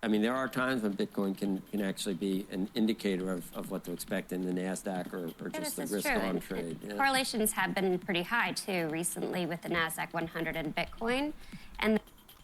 I mean, there are times when Bitcoin can, can actually be an indicator of, of what to expect in the NASDAQ or, or just the risk true. on trade. yeah. Correlations have been pretty high too recently with the Nasdaq 100 and Bitcoin,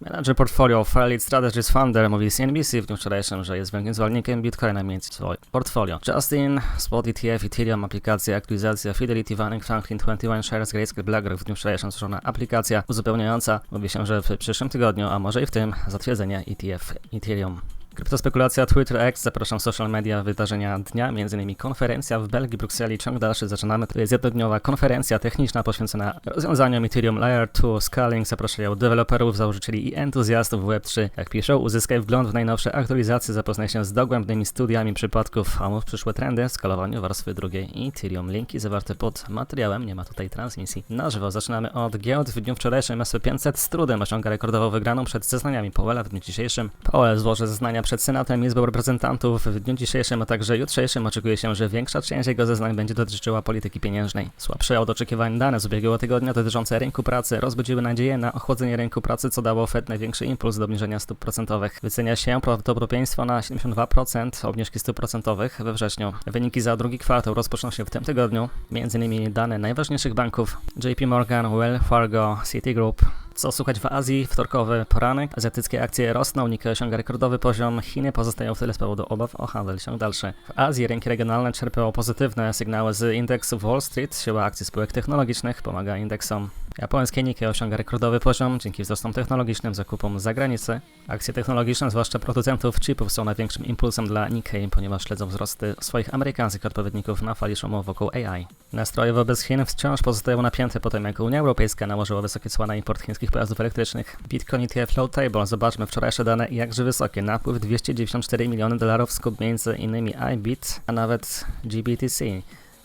Menadżer portfolio Fairlead Strategies Founder mówi CNBC w dniu wczorajszym, że jest wielkim zwolennikiem Bitcoina mieć swoje portfolio. Justin, Spot ETF, Ethereum, aplikacja, aktualizacja Fidelity, Vanning Franklin, 21 Shares, Grayscale, BlackRock w dniu wczorajszym stworzona aplikacja uzupełniająca. Mówi się, że w przyszłym tygodniu, a może i w tym, zatwierdzenie ETF Ethereum. Kryptospekulacja Twitter X, zapraszam social media, wydarzenia dnia, m.in. konferencja w Belgii, Brukseli, ciąg dalszy zaczynamy. To jest jednodniowa konferencja techniczna poświęcona rozwiązaniom Ethereum Layer 2 Scaling, zapraszają deweloperów, założycieli i entuzjastów Web3. Jak piszą, uzyskaj wgląd w najnowsze aktualizacje, zapoznaj się z dogłębnymi studiami przypadków, omów przyszłe trendy w skalowaniu warstwy drugiej Ethereum. Linki zawarte pod materiałem, nie ma tutaj transmisji. Na żywo zaczynamy od giełd. W dniu wczorajszym SP500 z trudem osiąga rekordową wygraną przed zeznaniami Powella w dniu dzisiejszym. Powell złoży zeznania przed Senatem Izbą Reprezentantów w dniu dzisiejszym, a także jutrzejszym oczekuje się, że większa część jego zeznań będzie dotyczyła polityki pieniężnej. Słabsze od oczekiwań dane z ubiegłego tygodnia dotyczące rynku pracy rozbudziły nadzieję na ochłodzenie rynku pracy, co dało Fed największy impuls do obniżenia stóp procentowych. Wycenia się prawdopodobieństwo na 72% obniżki stóp procentowych we wrześniu. Wyniki za drugi kwartał rozpoczną się w tym tygodniu, m.in. dane najważniejszych banków JP Morgan, Wells Fargo, Citigroup, co słuchać w Azji? Wtorkowy poranek. Azjatyckie akcje rosną, Nikkei osiąga rekordowy poziom. Chiny pozostają w tyle z powodu obaw o handel ciąg dalszy. W Azji rynki regionalne czerpią pozytywne sygnały z indeksu Wall Street. Siła akcji spółek technologicznych pomaga indeksom. Japońskie Nikkei osiąga rekordowy poziom dzięki wzrostom technologicznym, zakupom z zagranicy. Akcje technologiczne, zwłaszcza producentów chipów, są największym impulsem dla Nikkei, ponieważ śledzą wzrosty swoich amerykańskich odpowiedników na fali szumu wokół AI. Nastroje wobec Chin wciąż pozostają napięte po tym, jak Unia Europejska nałożyła wysokie cła na import chińskich pojazdów elektrycznych. Bitcoin ETF Low Table, zobaczmy wczorajsze dane jakże wysokie. Napływ 294 miliony dolarów, skup między innymi iBit, a nawet GBTC.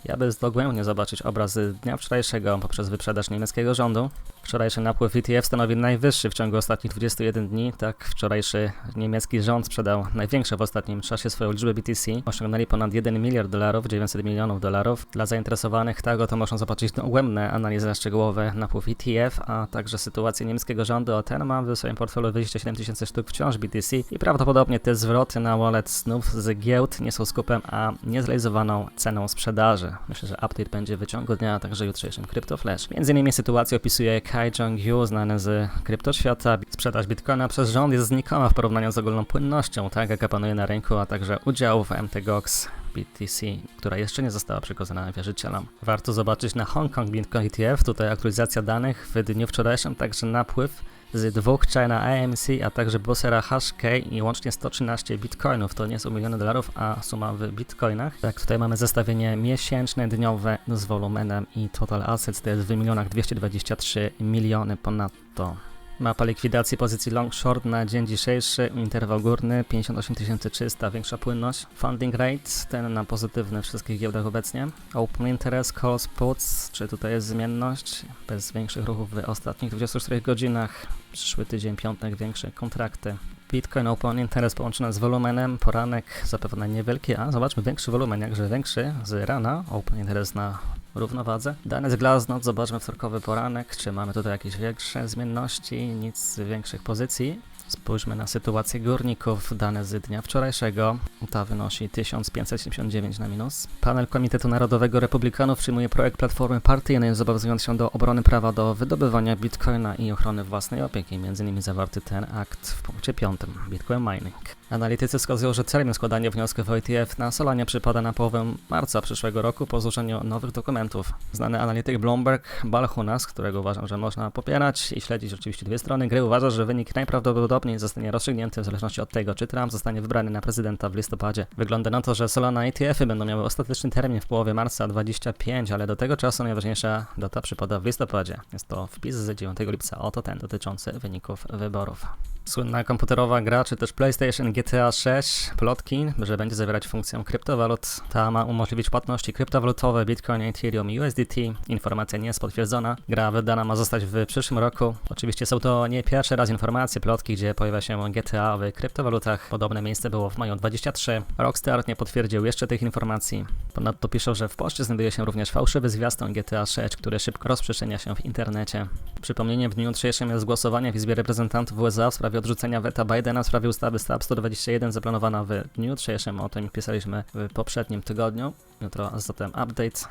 Ja by dogłębnie zobaczyć obrazy dnia wczorajszego poprzez wyprzedaż niemieckiego rządu. Wczorajszy napływ ETF stanowi najwyższy w ciągu ostatnich 21 dni. Tak, wczorajszy niemiecki rząd sprzedał największą w ostatnim czasie swoją liczbę BTC. Osiągnęli ponad 1 miliard dolarów, 900 milionów dolarów. Dla zainteresowanych tak oto można zobaczyć dogłębne analizy szczegółowe napływ ETF, a także sytuację niemieckiego rządu. O ten ma w swoim portfelu 27 tysięcy sztuk wciąż BTC i prawdopodobnie te zwroty na wallet znów z giełd nie są skupem, a niezrealizowaną ceną sprzedaży. Myślę, że update będzie w wyciągu dnia, a także jutrzejszym CryptoFlash. Między innymi sytuację opisuje Kai Jong-yu, znany z kryptoświata. Sprzedaż bitcoina przez rząd jest znikoma w porównaniu z ogólną płynnością, tak jaka panuje na rynku, a także udział w MTGOX BTC, która jeszcze nie została przekazana wierzycielom. Warto zobaczyć na Hong Kong Bitcoin ETF, tutaj aktualizacja danych w dniu wczorajszym, także napływ z dwóch China AMC, a także Bossera HK i łącznie 113 bitcoinów. To nie są miliony dolarów, a suma w bitcoinach. Tak, tutaj mamy zestawienie miesięczne, dniowe z wolumenem i total assets to jest w milionach 223 miliony ponadto. Mapa likwidacji pozycji long short na dzień dzisiejszy, interwał górny 58 300, większa płynność. Funding rate, ten na pozytywny w wszystkich giełdach obecnie. Open interest, calls, puts, czy tutaj jest zmienność, bez większych ruchów w ostatnich 24 godzinach. Przyszły tydzień, piątek, większe kontrakty. Bitcoin Open Interest połączone z wolumenem, poranek zapewne niewielki, a zobaczmy większy wolumen, jakże większy z rana, Open Interest na równowadze. Dane z Glassnode, zobaczmy wtorkowy poranek, czy mamy tutaj jakieś większe zmienności, nic większych pozycji. Spójrzmy na sytuację górników, dane z dnia wczorajszego. Ta wynosi 1579 na minus. Panel Komitetu Narodowego Republikanów przyjmuje projekt Platformy Partyjnej, zobowiązując się do obrony prawa do wydobywania bitcoina i ochrony własnej opieki. Między innymi zawarty ten akt w punkcie 5. Bitcoin Mining. Analitycy wskazują, że termin składania wniosków o ETF na Solanie przypada na połowę marca przyszłego roku po złożeniu nowych dokumentów. Znany analityk Bloomberg, Balchunas, którego uważam, że można popierać i śledzić oczywiście dwie strony gry, uważa, że wynik najprawdopodobniej zostanie rozstrzygnięty w zależności od tego, czy Trump zostanie wybrany na prezydenta w listopadzie. Wygląda na to, że Solana ETF-y będą miały ostateczny termin w połowie marca 25, ale do tego czasu najważniejsza data przypada w listopadzie. Jest to wpis z 9 lipca, oto ten dotyczący wyników wyborów. Słynna komputerowa gra, czy też PlayStation GTA 6, plotki, że będzie zawierać funkcję kryptowalut. Ta ma umożliwić płatności kryptowalutowe Bitcoin, Ethereum i USDT. Informacja nie jest potwierdzona. Gra wydana ma zostać w przyszłym roku. Oczywiście są to nie pierwszy raz informacje, plotki, gdzie pojawia się GTA w kryptowalutach. Podobne miejsce było w maju 23. Rockstar nie potwierdził jeszcze tych informacji. Ponadto piszą, że w poczcie znajduje się również fałszywy zwiastun GTA 6, który szybko rozprzestrzenia się w internecie. Przypomnienie, w dniu jutrzejszym jest głosowanie w Izbie Reprezentantów USA w sprawie odrzucenia weta Bidena w sprawie ustawy STAB 121 zaplanowana w dniu jutrzejszym. O tym pisaliśmy w poprzednim tygodniu. Jutro zatem update.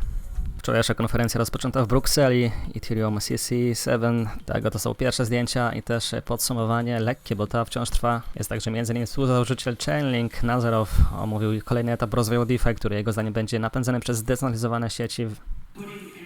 Wczorajsza konferencja rozpoczęta w Brukseli, Ethereum CC7, tego to są pierwsze zdjęcia i też podsumowanie lekkie, bo ta wciąż trwa. Jest także m.in. współzałożyciel Chainlink, Nazarow, omówił kolejny etap rozwoju DeFi, który jego zdaniem będzie napędzany przez zdecentralizowane sieci. putting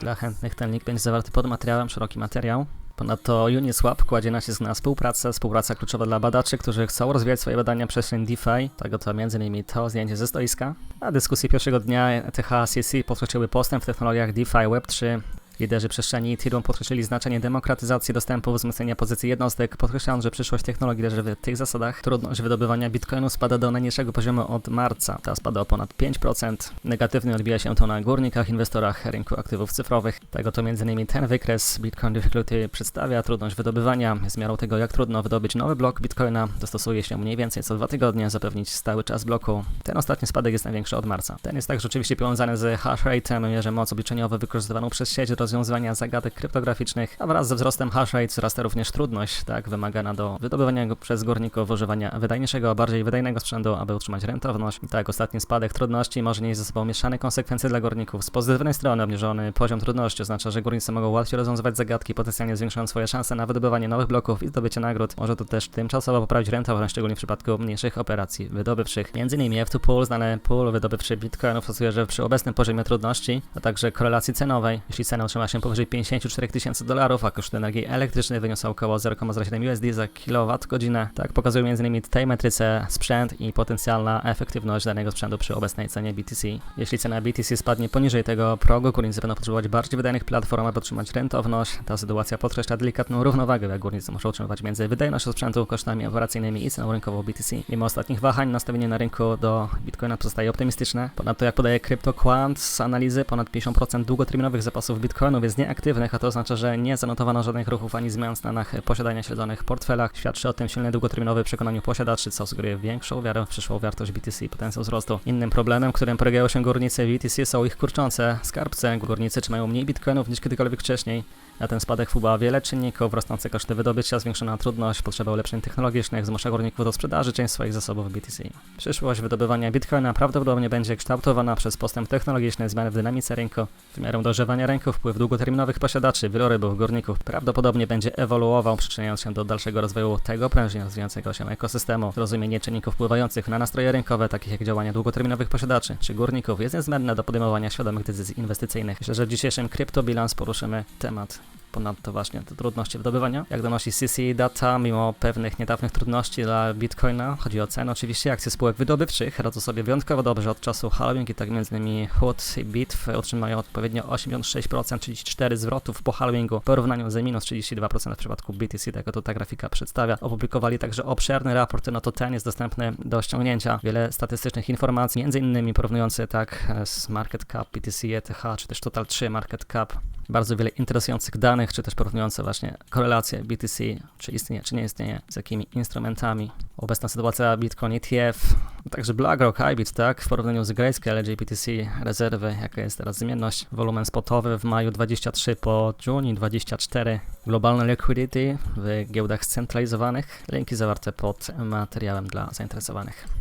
Dla chętnych ten link będzie zawarty pod materiałem, szeroki materiał. Ponadto Uniswap kładzie nacisk na współpracę, współpraca kluczowa dla badaczy, którzy chcą rozwijać swoje badania przestrzeń DeFi, tego to m.in. to zdjęcie ze stoiska. A dyskusje pierwszego dnia ETH CC podkreśliły postęp w technologiach DeFi Web3. Liderzy przestrzeni Ethereum podkreślili znaczenie demokratyzacji dostępu, wzmocnienia pozycji jednostek, podkreślając, że przyszłość technologii leży w tych zasadach. Trudność wydobywania bitcoinu spada do najniższego poziomu od marca. Ta spada o ponad 5%. Negatywnie odbija się to na górnikach, inwestorach rynku aktywów cyfrowych. Tego to m.in. ten wykres Bitcoin Difficulty przedstawia trudność wydobywania. Z miarą tego, jak trudno wydobyć nowy blok bitcoina, dostosuje się mniej więcej co dwa tygodnie, zapewnić stały czas bloku. Ten ostatni spadek jest największy od marca. Ten jest także oczywiście powiązany z hash rate'em, mierze moc obliczeniowe wykorzystywaną przez sieć do rozwiązywania zagadek kryptograficznych, a wraz ze wzrostem hash rate wzrasta również trudność, tak, wymagana do wydobywania go przez górników, używania wydajniejszego, bardziej wydajnego sprzętu, aby utrzymać rentowność. I tak, ostatni spadek trudności może nieść ze sobą mieszane konsekwencje dla górników. Z pozytywnej strony obniżony poziom trudności oznacza, że górnicy mogą łatwiej rozwiązywać zagadki, potencjalnie zwiększając swoje szanse na wydobywanie nowych bloków i zdobycie nagród. Może to też tymczasowo poprawić rentowność, szczególnie w przypadku mniejszych operacji wydobywczych. Między innymi F2Pool, znany pool wydobywczy bitcoinów, szacuje, że przy obecnym poziomie trudności, a także korelacji cenowej, jeśli cena utrzyma się powyżej 54 tysięcy dolarów, a koszt energii elektrycznej wyniosą około 0,07 USD za kilowatgodzinę. Tak pokazują m.in. tej metryce sprzęt i potencjalna efektywność danego sprzętu przy obecnej cenie BTC. Jeśli cena BTC spadnie poniżej tego progu, górnicy będą potrzebować bardziej wydajnych platform, aby utrzymać rentowność. Ta sytuacja podkreśla delikatną równowagę, jak górnicy muszą utrzymywać między wydajnością sprzętu, kosztami operacyjnymi i ceną rynkową BTC. Mimo ostatnich wahań, nastawienie na rynku do Bitcoina pozostaje optymistyczne. Ponadto, jak podaje CryptoQuant z analizy, ponad 50% długoterminowych zapasów bitcoinów jest nieaktywnych, a to oznacza, że nie zanotowano żadnych ruchów ani zmian w stanach posiadania śledzonych portfelach. Świadczy o tym silne długoterminowe przekonaniu posiadaczy, co sugeruje większą wiarę w przyszłą wartość BTC i potencjał wzrostu. Innym problemem, którym porygają się górnicy BTC są ich kurczące skarbce. Górnicy trzymają mniej bitcoinów niż kiedykolwiek wcześniej. Na ten spadek wpływa wiele czynników, rosnące koszty wydobycia, zwiększona trudność, potrzeba ulepszeń technologicznych zmusza górników do sprzedaży części swoich zasobów BTC. Przyszłość wydobywania bitcoina prawdopodobnie będzie kształtowana przez postęp technologiczny, zmiany w dynamice rynku, w miarę dojrzewania rynku, wpływ długoterminowych posiadaczy, wielorybów, górników prawdopodobnie będzie ewoluował, przyczyniając się do dalszego rozwoju tego prężnie rozwijającego się ekosystemu. Zrozumienie czynników wpływających na nastroje rynkowe, takich jak działania długoterminowych posiadaczy czy górników, jest niezbędne do podejmowania świadomych decyzji inwestycyjnych. Myślę, że w dzisiejszym kryptobilans poruszymy temat Ponadto właśnie te trudności wydobywania. Jak donosi CC Data, mimo pewnych niedawnych trudności dla Bitcoina, chodzi o cenę oczywiście, akcje spółek wydobywczych radzą sobie wyjątkowo dobrze od czasu halving i tak m.in. HUT i BITF otrzymają odpowiednio 86%, 34 zwrotów po halvingu w porównaniu z minus 32% w przypadku BTC, tego to ta grafika przedstawia. Opublikowali także obszerny raport, no to ten jest dostępny do ściągnięcia. Wiele statystycznych informacji, m.in. porównujące tak z market cap BTC, ETH, czy też Total 3 market cap bardzo wiele interesujących danych, czy też porównujące właśnie korelacje BTC, czy istnieje, czy nie istnieje, z jakimi instrumentami. Obecna sytuacja Bitcoin ETF, także BlackRock, Ibit, tak, w porównaniu z Grayscale, GBTC, rezerwy, jaka jest teraz zmienność, wolumen spotowy w maju 23 po Juni 24, globalne liquidity w giełdach scentralizowanych, linki zawarte pod materiałem dla zainteresowanych.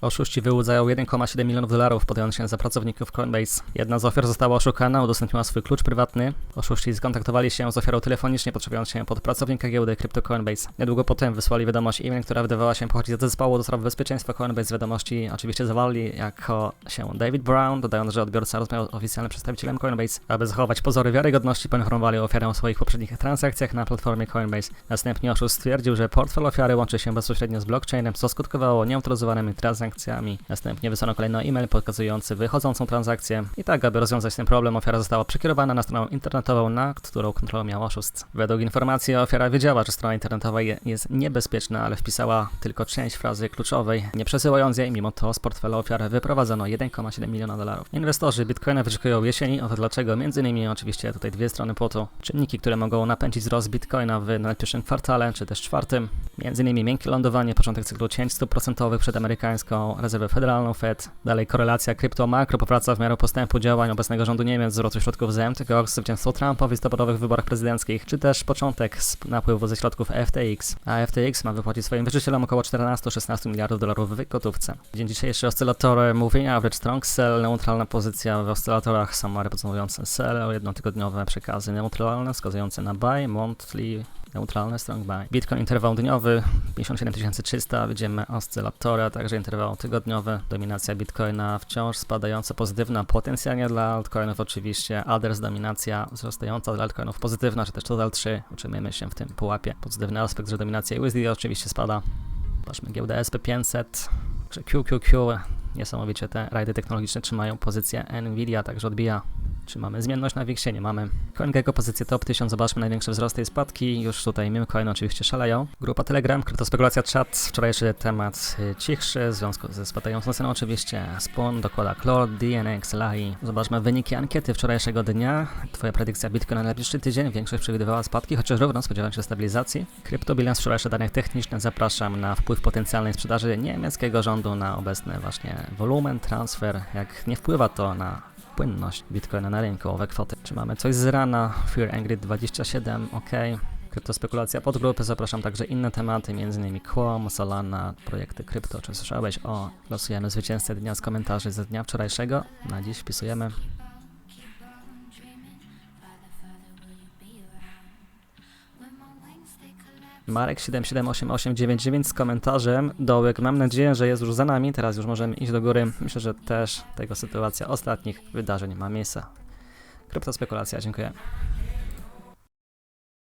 Oszuści wyłudzają 1,7 milionów dolarów, podając się za pracowników Coinbase. Jedna z ofiar została oszukana, udostępniła swój klucz prywatny. Oszuści skontaktowali się z ofiarą telefonicznie, podszywiając się pod pracownika giełdy Crypto Coinbase. Niedługo potem wysłali wiadomość e-mail, która wydawała się pochodzić z zespołu do spraw bezpieczeństwa Coinbase. Wiadomości oczywiście zawali jako się David Brown, dodając, że odbiorca rozmawiał z oficjalnym przedstawicielem Coinbase. Aby zachować pozory wiarygodności, poinformowali ofiarę o swoich poprzednich transakcjach na platformie Coinbase. Następnie oszust stwierdził, że portfel ofiary łączy się bezpośrednio z blockchainem, co skutkowało nieautoryzowanymi transakcjami transakcjami. Następnie wysłano kolejny e-mail pokazujący wychodzącą transakcję. I tak, aby rozwiązać ten problem, ofiara została przekierowana na stronę internetową, na którą kontrolę miał oszust. Według informacji ofiara wiedziała, że strona internetowa je- jest niebezpieczna, ale wpisała tylko część frazy kluczowej, nie przesyłając jej, mimo to z portfela ofiary wyprowadzono 1,7 miliona dolarów. Inwestorzy Bitcoina wyczekują jesieni, oto dlaczego, między innymi oczywiście tutaj dwie strony płotu, czynniki, które mogą napędzić wzrost Bitcoina w najbliższym kwartale, czy też czwartym, między innymi miękkie lądowanie, początek cyklu cięć stóp procentowych przed amerykańską rezerwę federalną Fed. Dalej korelacja krypto-makro powraca w miarę postępu działań obecnego rządu Niemiec, zwrotu środków z MTGOX, zwycięstwo Trumpa w listopadowych wyborach prezydenckich, czy też początek napływu ze środków FTX. A FTX ma wypłacić swoim wierzycielom około 14-16 miliardów dolarów w gotówce. Dzień dzisiejszy oscylatory Moving Average Strong Sell, neutralna pozycja w oscylatorach, sama reprezentujące sell, jednotygodniowe przekazy neutralne, wskazujące na buy, monthly neutralne strong buy. Bitcoin interwał dniowy 57 300, widzimy oscylatory, a także interwał tygodniowy. Dominacja Bitcoina wciąż spadająca, pozytywna, potencjalnie dla altcoinów oczywiście. Others dominacja wzrastająca dla altcoinów pozytywna, czy też total 3. Utrzymujemy się w tym pułapie. Pozytywny aspekt, że dominacja USD oczywiście spada. Patrzmy giełdę SP500, czy QQQ. Niesamowicie te rajdy technologiczne trzymają pozycję Nvidia, także odbija czy mamy zmienność na Wixie? Nie mamy. CoinGecko pozycję top 1000, zobaczmy największe wzrosty i spadki. Już tutaj meme coin oczywiście szaleją. Grupa Telegram, kryptospekulacja chat, wczorajszy temat y, cichszy w związku ze spadającą ceną oczywiście. Spoon dokłada Clore, DNX, Lahi. Zobaczmy wyniki ankiety wczorajszego dnia. Twoja predykcja Bitcoin na najbliższy tydzień. Większość przewidywała spadki, chociaż równo spodziewałem się stabilizacji. Kryptobilans wczorajsze danych techniczne. Zapraszam na wpływ potencjalnej sprzedaży niemieckiego rządu na obecny właśnie wolumen, transfer. Jak nie wpływa to na płynność Bitcoina na rynku, owe kwoty. Czy mamy coś z rana? Fear Angry 27, ok. Kryptospekulacja podgrupy, zapraszam także inne tematy, m.in. Quom, Solana, projekty krypto. Czy słyszałeś o losujemy zwycięzcę dnia z komentarzy ze dnia wczorajszego? Na dziś wpisujemy. Marek 778899 z komentarzem dołek. Mam nadzieję, że jest już za nami. Teraz już możemy iść do góry. Myślę, że też tego sytuacja ostatnich wydarzeń ma miejsce. Kryptospekulacja, dziękuję.